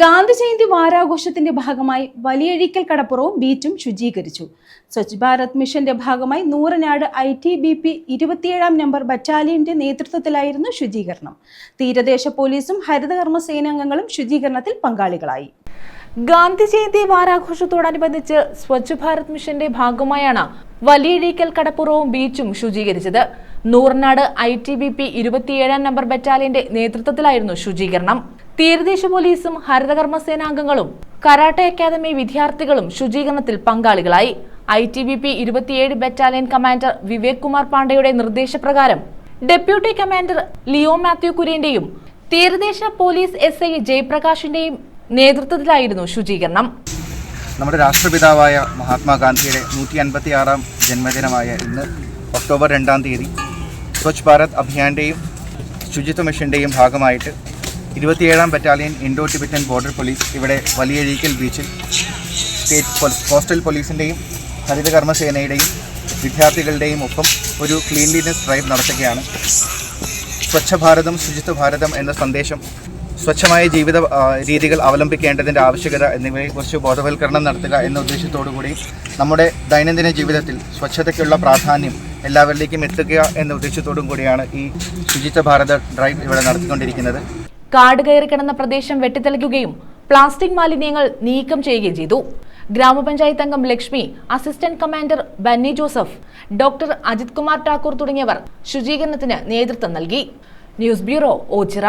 ഗാന്ധി ജയന്തി വാരാഘോഷത്തിന്റെ ഭാഗമായി വലിയഴിക്കൽ കടപ്പുറവും ബീച്ചും ശുചീകരിച്ചു. സ്വച്ഛ് ഭാരത് മിഷന്റെ ഭാഗമായി Nooranad I T B P ഇരുപത്തിയേഴാം നമ്പർ ബറ്റാലിയന്റെ നേതൃത്വത്തിലായിരുന്നു ശുചീകരണം. തീരദേശ പോലീസും ഹരിതകർമ്മ സേനാംഗങ്ങളും ശുചീകരണത്തിൽ പങ്കാളികളായി. ഗാന്ധി ജയന്തി വാരാഘോഷത്തോടനുബന്ധിച്ച് സ്വച്ഛ് ഭാരത് മിഷന്റെ ഭാഗമായാണ് വലിയഴിക്കൽ കടപ്പുറവും ബീച്ചും ശുചീകരിച്ചത്. Nooranad I T B P ഇരുപത്തിയേഴാം നമ്പർ ബറ്റാലിയന്റെ നേതൃത്വത്തിലായിരുന്നു ശുചീകരണം. തീരദേശ പോലീസും ഹരിതകർമ്മ സേനാംഗങ്ങളും കരാട്ടെ അക്കാദമി വിദ്യാർത്ഥികളും ശുചീകരണത്തിൽ പങ്കാളികളായി. ഐ ടി ബി പി ഇരുപത്തിയേഴ് ബറ്റാലിയൻ കമാൻഡർ വിവേക് കുമാർ പാണ്ഡെയുടെ നിർദ്ദേശപ്രകാരം ഡെപ്യൂട്ടി കമാൻഡർ ലിയോ മാത്യു കുര്യന്റെയും തീരദേശ പോലീസ് എസ് ഐ ജയപ്രകാശിന്റെയും നേതൃത്വത്തിലായിരുന്നു ശുചീകരണം. നമ്മുടെ രാഷ്ട്രപിതാവായ മഹാത്മാഗാന്ധിയുടെ നൂറ്റി അൻപത്തി ആറാം ജന്മദിനമായ ഇന്ന് ഒക്ടോബർ രണ്ടാം തീയതി സ്വച്ഛ് ഭാരത് അഭിയാന്റെയും ശുചിത്വ മിഷന്റെയും ഭാഗമായിട്ട് ഇരുപത്തിയേഴാം battalion Indo Tibetan border police ഇവിടെ വലിയഴീക്കൽ ബീച്ചിൽ സ്റ്റേറ്റ് കോസ്റ്റൽ പോലീസിന്റെയും ഹരിതകർമ്മ സേനയുടെയും വിദ്യാർത്ഥികളുടെയും ഒപ്പം ഒരു ക്ലീൻലിനെസ് ഡ്രൈവ് നടത്തുകയാണ്. സ്വച്ഛ ഭാരതം ശുചിത്വ ഭാരതം എന്ന സന്ദേശം സ്വച്ഛമായ ജീവിത രീതികൾ അവലംബിക്കേണ്ടതിന്റെ ആവശ്യകത എന്നിവയെക്കുറിച്ച് ബോധവൽക്കരണം നടത്തുക എന്ന ഉദ്ദേശത്തോടു കൂടി നമ്മുടെ ദൈനംദിന ജീവിതത്തിൽ സ്വച്ഛതയ്ക്കുള്ള പ്രാധാന്യം എല്ലാവരിലേക്കും എത്തുക എന്ന ഉദ്ദേശത്തോടും കൂടിയാണ് ഈ ശുചിത്വ ഭാരത ഡ്രൈവ് ഇവിടെ നടത്തിക്കൊണ്ടിരിക്കുന്നത്. കാട് കയറി കിടന്ന പ്രദേശം വെട്ടിത്തെളിക്കുകയും പ്ലാസ്റ്റിക് മാലിന്യങ്ങൾ നീക്കം ചെയ്യുകയും ചെയ്തു. ഗ്രാമപഞ്ചായത്ത് അംഗം Lakshmi assistant commander Benny Joseph doctor Ajith Kumar Thakur തുടങ്ങിയവർ ശുചീകരണത്തിന് നേതൃത്വം നൽകി. News bureau Ochira.